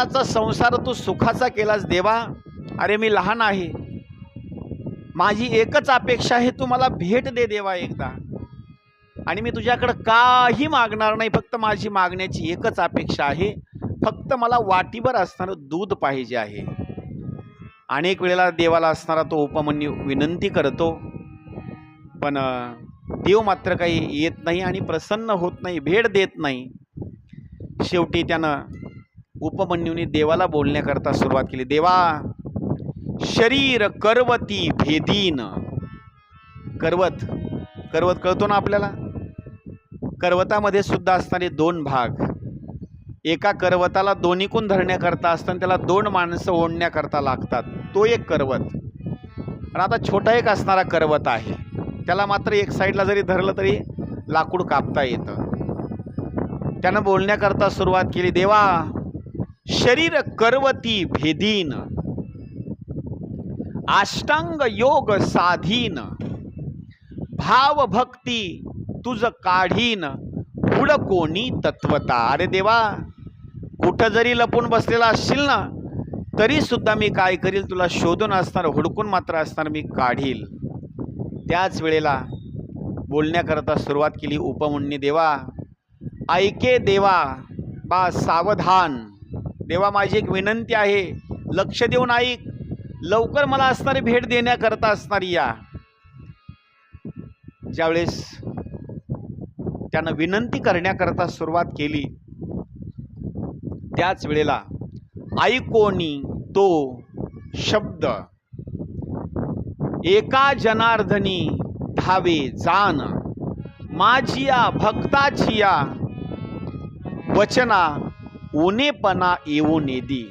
लहानाचा संसार तू सुखाचा केलास देवा. अरे मी लहान आहे. माझी एकच अपेक्षा आहे तू मला भेट दे देवा एकदा. आणि मी तुझ्याकडं काही मागणार नाही फक्त माझी मागण्याची एकच अपेक्षा आहे. फक्त मला वाटीभर असणारं दूध पाहिजे आहे. अनेक वेळेला देवाला असणारा तो उपमन्यू विनंती करतो पण देव मात्र काही येत नाही आणि प्रसन्न होत नाही भेट देत नाही. शेवटी त्यानं उपमन्यूने देवाला बोलण्याकरता सुरुवात केली. देवा शरीर करवती भेदीन. करवत करवत कळतो ना आपल्याला? करवतामध्ये सुद्धा असणारे दोन भाग. एका करवताला दोन्हीकून धरण्याकरता असताना त्याला दोन माणसं ओढण्याकरता लागतात. तो एक करवत. आणि आता छोटा एक असणारा करवत आहे. त्याला मात्र एक साईडला जरी धरलं तरी लाकूड कापता येतं. त्यानं बोलण्याकरता सुरुवात केली. देवा शरीर करवती भेदीन। आष्टांग योग साधीन। भाव भक्ती तुझ काढीन। पुढ कोणी तत्वता? अरे देवा कुठं जरी लपून बसलेला असशील ना तरी सुद्धा मी काय करील? तुला शोधून असणार हुडकून मात्र असणार मी काढील। त्याच वेळेला बोलण्याकरता सुरुवात केली उपमुन्नी देवा ऐके देवा बा सावधान देवा माझी एक विनंती आहे. लक्ष देऊन ऐक. लवकर मला असणारी भेट देण्याकरता असणारी या. ज्यावेळेस त्यानं विनंती करण्याकरता सुरुवात केली त्याच वेळेला ऐकोनी तो शब्द. एका जनार्दनी धावे जान. माझिया भक्ताचिया वचना उनेपणा येऊ नेदी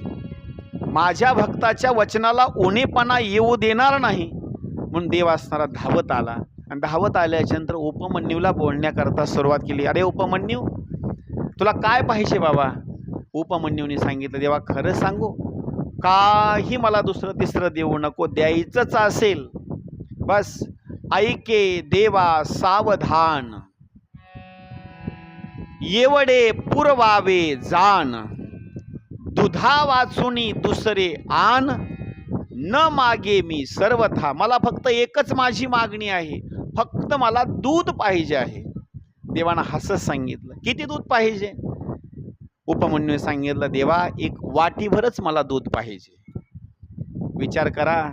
माझ्या भक्ताच्या वचनाला उणेपणा येऊ देणार नाही. म्हणून देव असणारा धावत आला. आणि धावत आल्याच्यानंतर उपमन्यूला बोलण्याकरता सुरुवात केली. अरे उपमन्यू तुला काय पाहिजे बाबा? उपमन्यूने सांगितलं देवा खरं सांगू काही मला दुसरं तिसरं देऊ नको द्यायचंच असेल. बस ऐके देवा सावधान. येवडे पुरवावे जाण. दुधा वाचुनी दुसरे आन न मागे मी सर्वथा. मला फक्त एकच माझी मागणी आहे. फक्त मला दूध पाहिजे आहे. देवानं हसत सांगितलं. किती दूध पाहिजे? उपमन्यूने सांगितलं देवा एक वाटीभरच मला दूध पाहिजे. विचार करा.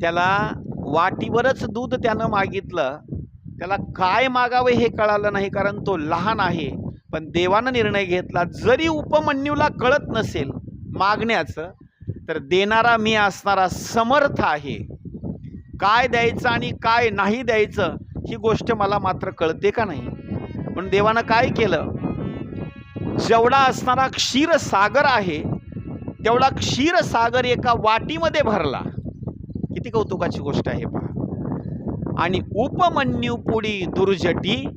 त्याला वाटीवरच दूध त्यानं मागितलं त्याला काय मागावे हे कळालं नाही कारण तो लहान आहे. पण देवानं निर्णय घेतला जरी उपमन्यूला कळत नसेल मागण्याचं तर देणारा मी असणारा समर्थ आहे. काय द्यायचं आणि काय नाही द्यायचं ही गोष्ट मला मात्र कळते का नाही? पण देवानं काय केलं? जेवढा असणारा क्षीरसागर आहे तेवढा क्षीरसागर एका वाटीमध्ये भरला. किती कौतुकाची गोष्ट आहे पहा. आणि उपमन्यू पुढी दुर्जटी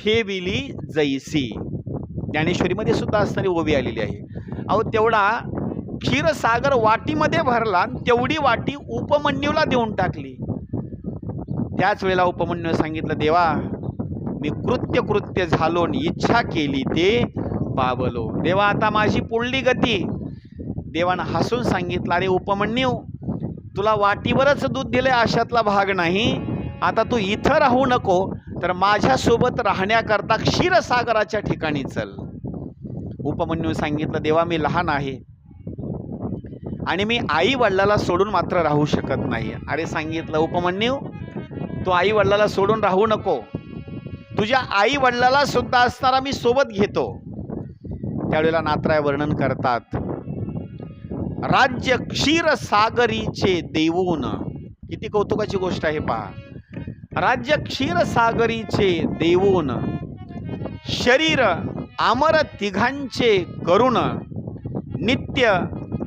ठेविली जैसी. ज्ञानेश्वरीमध्ये सुद्धा असणारी ओवी आलेली आहे. अहो तेवढा क्षीरसागर वाटीमध्ये भरला आणि तेवढी वाटी उपमन्यूला देऊन टाकली. त्याच वेळेला उपमन्यू सांगितलं देवा मी कृत्य कृत्य झालो आणि इच्छा केली ते पावलो. देवा आता माझी पुढली गती. देवानं हसून सांगितलं अरे उपमन्यू तुला वाटीवरच दूध दिले अशातला भाग नाही. आता तू इथं राहू नको तर माझ्यासोबत राहण्याकरता क्षीरसागराच्या ठिकाणी चल. उपमन्यू सांगितलं देवा मी लहान आहे आणि मी आई वडिलाला सोडून मात्र राहू शकत नाही. अरे सांगितलं उपमन्यू तू आई वडिलाला सोडून राहू नको. तुझ्या आई वडिलाला सुद्धा असताना मी सोबत घेतो. त्यावेळेला नात्राय वर्णन करतात राज्य क्षीरसागरीचे देऊन. किती कौतुकाची गोष्ट आहे पहा. राज्य क्षीरसागरीचे देऊन शरीर आमर तिघांचे करुण नित्य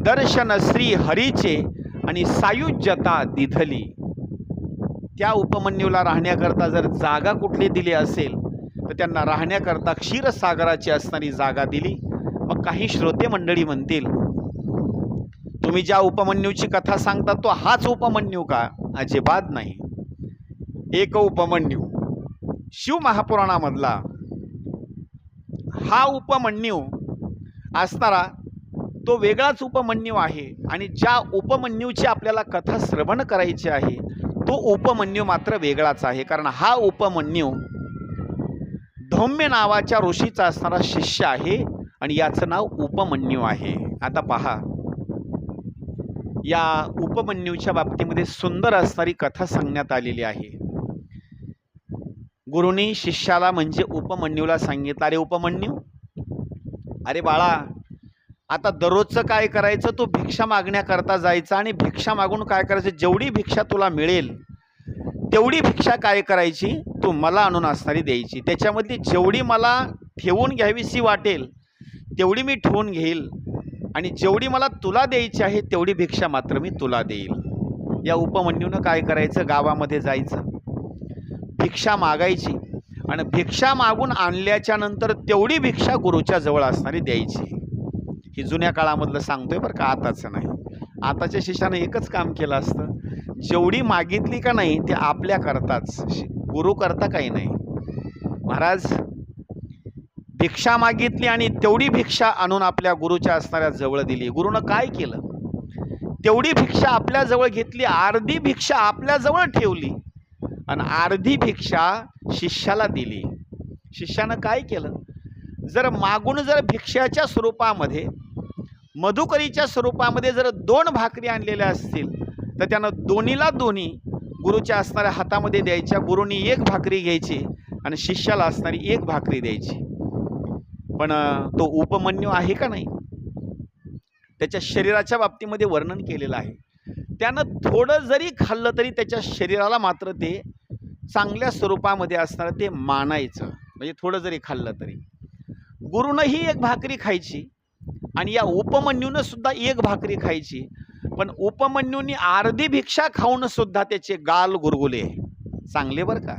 दर्शन श्री हरीचे आणि सायुज्यता दिधली. त्या उपमन्यूला राहण्याकरता जर जागा कुठली दिली असेल तर त्यांना राहण्याकरता क्षीरसागराची असणारी जागा दिली. मग काही श्रोते मंडळी म्हणतील तुम्ही ज्या उपमन्यूची कथा सांगता तो हाच उपमन्यू का? अजिबात नाही. एक उपमन्यू. शिव महापुराणामधला हा उपमन्यू असणारा तो वेगळाच उपमन्यू आहे आणि ज्या उपमन्यूची आपल्याला कथा श्रवण करायची आहे तो उपमन्यू मात्र वेगळाच आहे. कारण हा उपमन्यू धौम्य नावाच्या ऋषीचा असणारा शिष्य आहे आणि याचं नाव उपमन्यू आहे. आता पहा. या उपमन्यूच्या बाबतीमध्ये सुंदर असणारी कथा सांगण्यात आलेली आहे. गुरुनी शिष्याला म्हणजे उपमन्यूला सांगितलं. अरे उपमन्यू? अरे बाळा आता दररोजचं काय करायचं? तू भिक्षा मागण्याकरता जायचं आणि भिक्षा मागून काय करायचं? जेवढी भिक्षा तुला मिळेल तेवढी भिक्षा काय करायची? तू मला आणून असणारी द्यायची. त्याच्यामधली जेवढी मला ठेवून घ्यावीशी वाटेल तेवढी मी ठेवून घेईल. आणि जेवढी मला तुला द्यायची आहे तेवढी भिक्षा मात्र मी तुला देईल. या उपमन्यूनं काय करायचं? गावामध्ये जायचं. भिक्षा मागायची आणि भिक्षा मागून आणल्याच्या नंतर तेवढी भिक्षा गुरुच्या जवळ असणारी द्यायची. ही जुन्या काळामधलं सांगतोय बरं का आताचं नाही. आताच्या शिष्यानं एकच काम केलं असतं. जेवढी मागितली का नाही ते आपल्या करताच. गुरु करता काही नाही. महाराज भिक्षा मागितली आणि तेवढी भिक्षा आणून आपल्या गुरुच्या असणाऱ्या जवळ दिली. गुरुनं काय केलं? तेवढी भिक्षा आपल्याजवळ घेतली अर्धी भिक्षा आपल्याजवळ ठेवली. आणि अर्धी भिक्षा शिष्याला दिली. शिष्यानं काय केलं? जर मागून जर भिक्षाच्या स्वरूपामध्ये मधुकरीच्या स्वरूपामध्ये जर दोन भाकरी आणलेल्या असतील तर त्यानं दोन्हीला दोन्ही गुरुच्या असणाऱ्या हातामध्ये द्यायच्या. गुरुनी एक भाकरी घ्यायची आणि शिष्याला असणारी एक भाकरी द्यायची. पण तो उपमन्यू आहे का नाही? त्याच्या शरीराच्या बाबतीमध्ये वर्णन केलेलं आहे. त्यानं थोडं जरी खाल्लं तरी त्याच्या शरीराला मात्र ते चांगल्या स्वरूपामध्ये असणारं ते मानायचं. म्हणजे थोडं जरी खाल्लं तरी. गुरुनंही एक भाकरी खायची आणि या उपमन्यूनं सुद्धा एक भाकरी खायची. पण उपमन्यूनी अर्धी भिक्षा खाऊन सुद्धा त्याचे गाल गुरगुले. चांगले बरं का?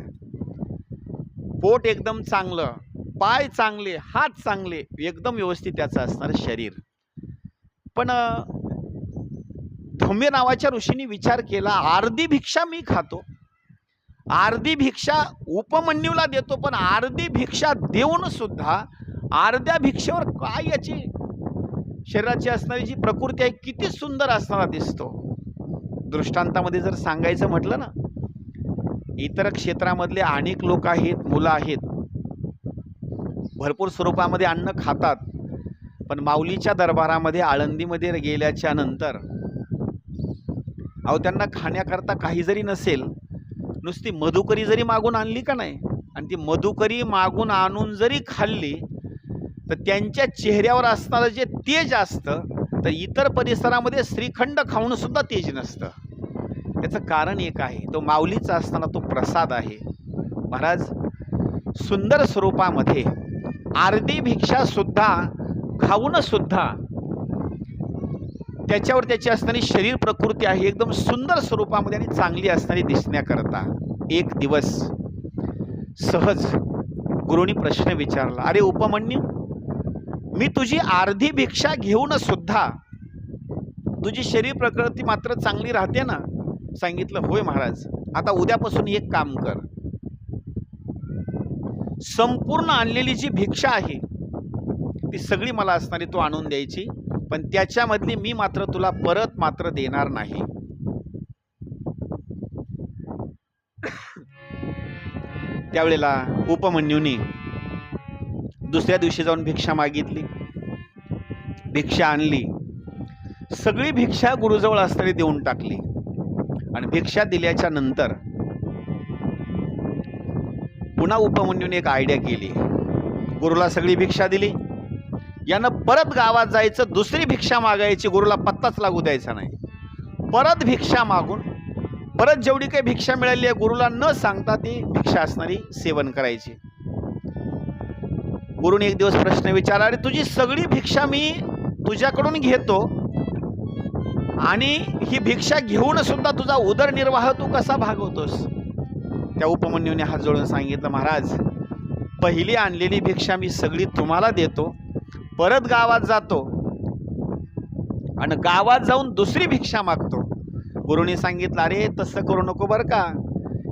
पोट एकदम चांगलं पाय चांगले हात चांगले एकदम व्यवस्थित त्याचं असणार शरीर. पण अं, नावाच्या ऋषीने विचार केला अर्धी भिक्षा मी खातो. अर्धी भिक्षा उपमन्यूला देतो पण अर्धी भिक्षा देऊन सुद्धा अर्ध्या भिक्षेवर काय याची शरीराची असणारी जी प्रकृती आहे किती सुंदर असणारा दिसतो. दृष्टांतामध्ये जर सांगायचं म्हटलं ना इतर क्षेत्रामधले अनेक लोक आहेत मुलं आहेत. भरपूर स्वरूपामध्ये अन्न खातात पण माऊलीच्या दरबारामध्ये आळंदीमध्ये गेल्याच्यानंतर अहो त्यांना खाण्याकरता काही जरी नसेल नुसती मधुकरी जरी मागून आणली का नाही आणि ती मधुकरी मागून आणून जरी खाल्ली तर त्यांच्या चेहऱ्यावर असणारं जे तेज असतं तर इतर परिसरामध्ये श्रीखंड खाऊनसुद्धा तेज नसतं. त्याचं कारण एक आहे तो माऊलीचा असताना तो प्रसाद आहे. महाराज सुंदर स्वरूपामध्ये अर्धी भिक्षासुद्धा खाऊनसुद्धा त्याच्यावर त्याची असणारी शरीर प्रकृती आहे एकदम सुंदर स्वरूपामध्ये आणि चांगली असणारी दिसण्याकरता. एक दिवस सहज गुरुनी प्रश्न विचारला अरे उपमन्यू मी तुझी अर्धी भिक्षा घेऊन सुद्धा तुझी शरीर प्रकृती मात्र चांगली राहते ना? सांगितलं होय महाराज आता उद्यापासून एक काम कर. संपूर्ण आणलेली जी भिक्षा आहे ती सगळी मला असणारी तू आणून द्यायची. पण त्याच्यामधली मी मात्र तुला परत मात्र देणार नाही. त्यावेळेला उपमन्यूनी दुसऱ्या दिवशी जाऊन भिक्षा मागितली. भिक्षा आणली. सगळी भिक्षा गुरुजवळ असणारी देऊन टाकली. आणि भिक्षा दिल्याच्या नंतर पुन्हा उपमन्यूने एक आयडिया केली. गुरुला सगळी भिक्षा दिली. यानं परत गावात जायचं दुसरी भिक्षा मागायची गुरुला पत्ताच लागू द्यायचा नाही. परत भिक्षा मागून परत जेवढी काही भिक्षा मिळाली आहे गुरुला न सांगता ती भिक्षा असणारी सेवन करायची. गुरुने एक दिवस प्रश्न विचारला अरे तुझी सगळी भिक्षा मी तुझ्याकडून घेतो आणि ही भिक्षा घेऊन सुद्धा तुझा उदरनिर्वाह तू कसा भागवतोस? त्या उपमन्यूने हात जोडून सांगितलं महाराज पहिली आणलेली भिक्षा मी सगळी तुम्हाला देतो परत गावात जातो. आणि गावात जाऊन दुसरी भिक्षा मागतो. गुरुने सांगितलं अरे तसं करू नको बरं का.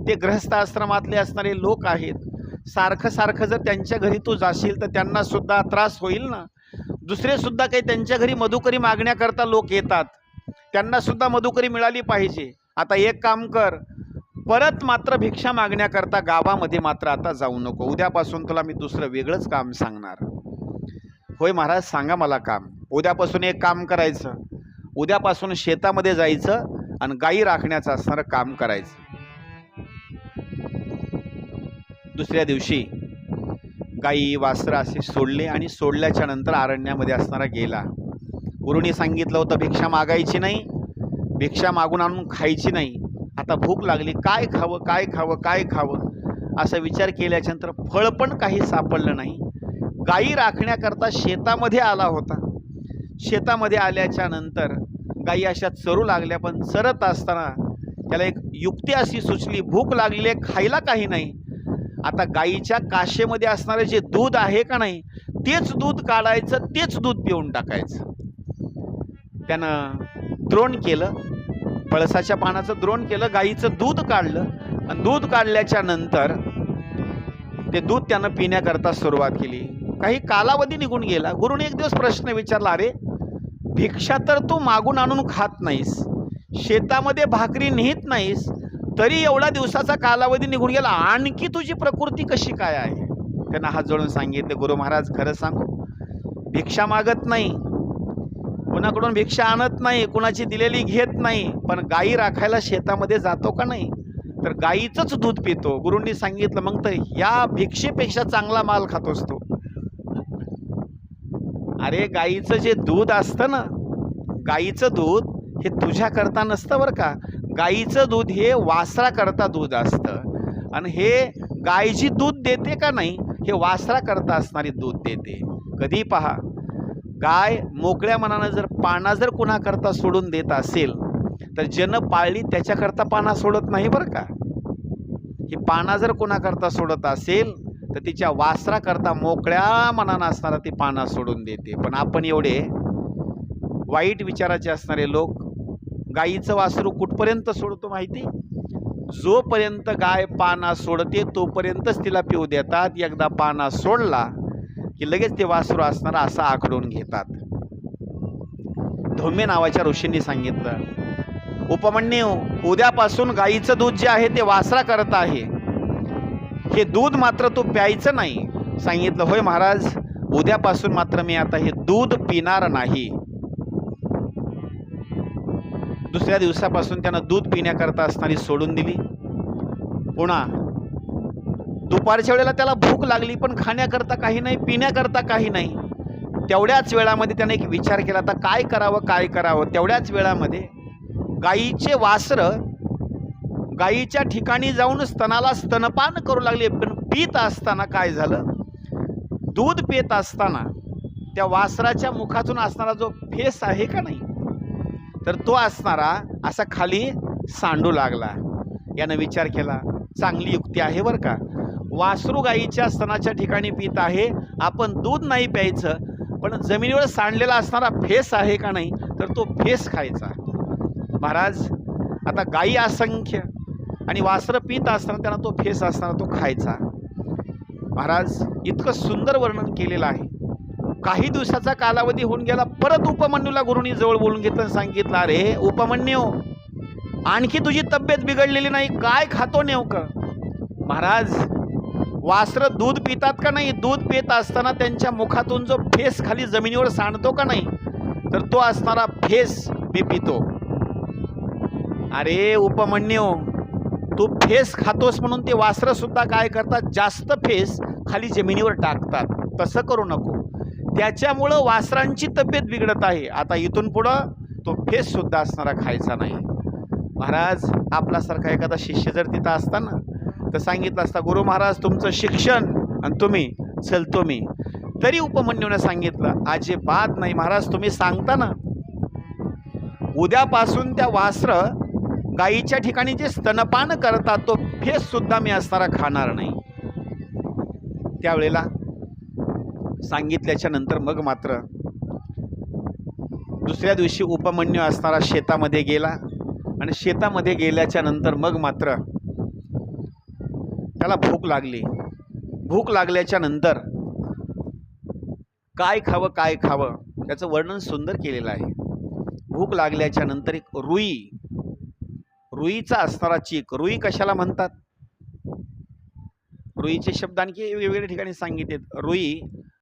ते ग्रहस्थ आश्रमातले असणारे लोक आहेत. सारखं सारखं जर त्यांच्या घरी तू जाशील तर त्यांना सुद्धा त्रास होईल ना. दुसरे सुद्धा काही त्यांच्या घरी मधुकरी मागण्याकरता लोक येतात. त्यांना सुद्धा मधुकरी मिळाली पाहिजे. आता एक काम कर. परत मात्र भिक्षा मागण्याकरता गावामध्ये मात्र आता जाऊ नको. उद्यापासून तुला मी दुसरं वेगळंच काम सांगणार. होय महाराज सांगा मला काम. उद्यापासून एक काम करायचं. उद्यापासून शेतामध्ये जायचं आणि गायी राखण्याचं असणारं काम करायचं. दुसऱ्या दिवशी गायी वासरं असे सोडले आणि सोडल्याच्या नंतर अरण्यामध्ये असणारा गेला. गुरुनी सांगितलं होतं भिक्षा मागायची नाही. भिक्षा मागून आणून खायची नाही. आता भूक लागली काय खावं काय खावं काय खावं? असा विचार केल्याच्यानंतर फळ पण काही सापडलं नाही. गायी राखण्याकरता शेतामध्ये आला होता. शेतामध्ये आल्याच्यानंतर गायी अशा चरू लागल्या पण चरत असताना त्याला एक युक्ती अशी सुचली भूक लागलेली आहे खायला काही नाही. आता गाईच्या काशेमध्ये असणारे जे दूध आहे का नाही तेच दूध काढायचं तेच दूध पिऊन टाकायचं. त्यानं द्रोण केलं पळसाच्या पानाचं द्रोण केलं गाईचं दूध काढलं. आणि दूध काढल्याच्या नंतर ते दूध त्यानं पिण्याकरता सुरुवात केली. काही कालावधी निघून गेला. गुरुने एक दिवस प्रश्न विचारला अरे भिक्षा तर तू मागून आणून खात नाहीस. शेतामध्ये भाकरी नेत नाहीस. तरी एवढा दिवसाचा कालावधी निघून गेला. आणखी तुझी प्रकृती कशी काय आहे? त्यांना हात जोडून सांगितले गुरु महाराज खरं सांगू? भिक्षा मागत नाही. कुणाकडून भिक्षा आणत नाही कुणाची दिलेली घेत नाही. पण गायी राखायला शेतामध्ये जातो का नाही? तर गाईचंच दूध पितो. गुरूंनी सांगितलं मग तर या भिक्षेपेक्षा चांगला माल खातोस तू. अरे गाईचं जे दूध असतं ना गाईचं दूध हे तुझ्याकरता नसतं बरं का. गाईचं दूध हे वासराकरता दूध असतं. आणि हे गाय जी दूध देते का नाही हे वासराकरता असणारी दूध देते. कधी पहा गाय मोकळ्या मनानं जर पाना जर कुणाकरता सोडून देत असेल तर जन पाळली त्याच्याकरता पाना सोडत नाही बरं का. ही पाना जर कुणाकरता सोडत असेल तर तिच्या वासराकरता मोकळ्या मनानं असणारा ती पाना सोडून देते. पण आपण एवढे वाईट विचाराचे असणारे लोक गाईचं वासरू कुठपर्यंत सोडतो माहिती? जोपर्यंत गाय पाना सोडते तोपर्यंतच तिला पिऊ देतात. एकदा पाना सोडला की लगेच ते वासरू असणारा असा आखडून घेतात. धौम्य नावाच्या ऋषींनी सांगितलं उपमन्यू उद्यापासून गाईचं दूध जे आहे ते वासरा करत आहे. हे दूध मात्र तू प्यायचं नाही. सांगितलं होय महाराज उद्यापासून मात्र मी आता हे दूध पिणार नाही. दुसऱ्या दिवसापासून त्यानं दूध पिण्याकरता असणारी सोडून दिली. पुन्हा दुपारच्या वेळेला त्याला भूक लागली पण खाण्याकरता काही नाही पिण्याकरता काही नाही. तेवढ्याच वेळामध्ये त्याने एक विचार केला आता काय करावं काय करावं? तेवढ्याच वेळामध्ये गाईचे वासरं गाईच्या ठिकाणी जाऊन स्तनाला स्तनपान करू लागले. पण पित असताना काय झालं? दूध पित असताना त्या वासराच्या मुखातून असणारा जो फेस आहे का नाही तर तो असणारा असा खाली सांडू लागला. यानं विचार केला चांगली युक्ती आहे बरं का. वासरू गाईच्या स्तनाच्या ठिकाणी पित आहे. आपण दूध नाही प्यायचं पण जमिनीवर सांडलेला असणारा फेस आहे का नाही तर तो फेस खायचा. महाराज आता गाई असंख्य आणि वासरं पित असताना त्यांना तो फेस असताना तो खायचा. महाराज इतकं सुंदर वर्णन केलेलं आहे. काही दिवसाचा कालावधी होऊन गेला परत उपमन्यूला गुरुनी जवळ बोलून घेतलं आणि सांगितलं अरे उपमन्यू आणखी तुझी तब्येत बिघडलेली नाही काय खातो नेमकं? महाराज वासरं दूध पितात का नाही? दूध पित असताना त्यांच्या मुखातून जो फेस खाली जमिनीवर सांडतो का नाही तर तो असणारा फेस मी पितो. अरे उपमन्यू तो फेस खातोस म्हणून ते वासरंसुद्धा काय करतात? जास्त फेस खाली जमिनीवर टाकतात. तसं करू नको. त्याच्यामुळं वासरांची तब्येत बिघडत आहे. आता इथून पुढं तो फेससुद्धा असणारा खायचा नाही. महाराज आपल्यासारखा एखादा शिष्य जर तिथं असता ना तर सांगितलं असता गुरु महाराज तुमचं शिक्षण आणि तुम्ही चलतो मी तरी उपमन्यूने सांगितलं अजिबात नाही महाराज तुम्ही सांगता ना. उद्यापासून त्या वासरं गाईच्या ठिकाणी जे स्तनपान करतात तो फेस सुद्धा मी असणारा खाणार नाही. त्यावेळेला सांगितल्याच्या नंतर मग मात्र दुसऱ्या दिवशी उपमन्यू असणारा शेतामध्ये गेला आणि शेतामध्ये गेल्याच्यानंतर मग मात्र त्याला भूक लागली. भूक लागल्याच्या नंतर काय खावं काय खावं त्याचं वर्णन सुंदर केलेलं आहे. भूक लागल्याच्या नंतर एक रुई रुईचा असणारा चीक. रुई कशाला म्हणतात? रुईचे शब्द आणखी वेगवेगळ्या ठिकाणी सांगितलेत. रुई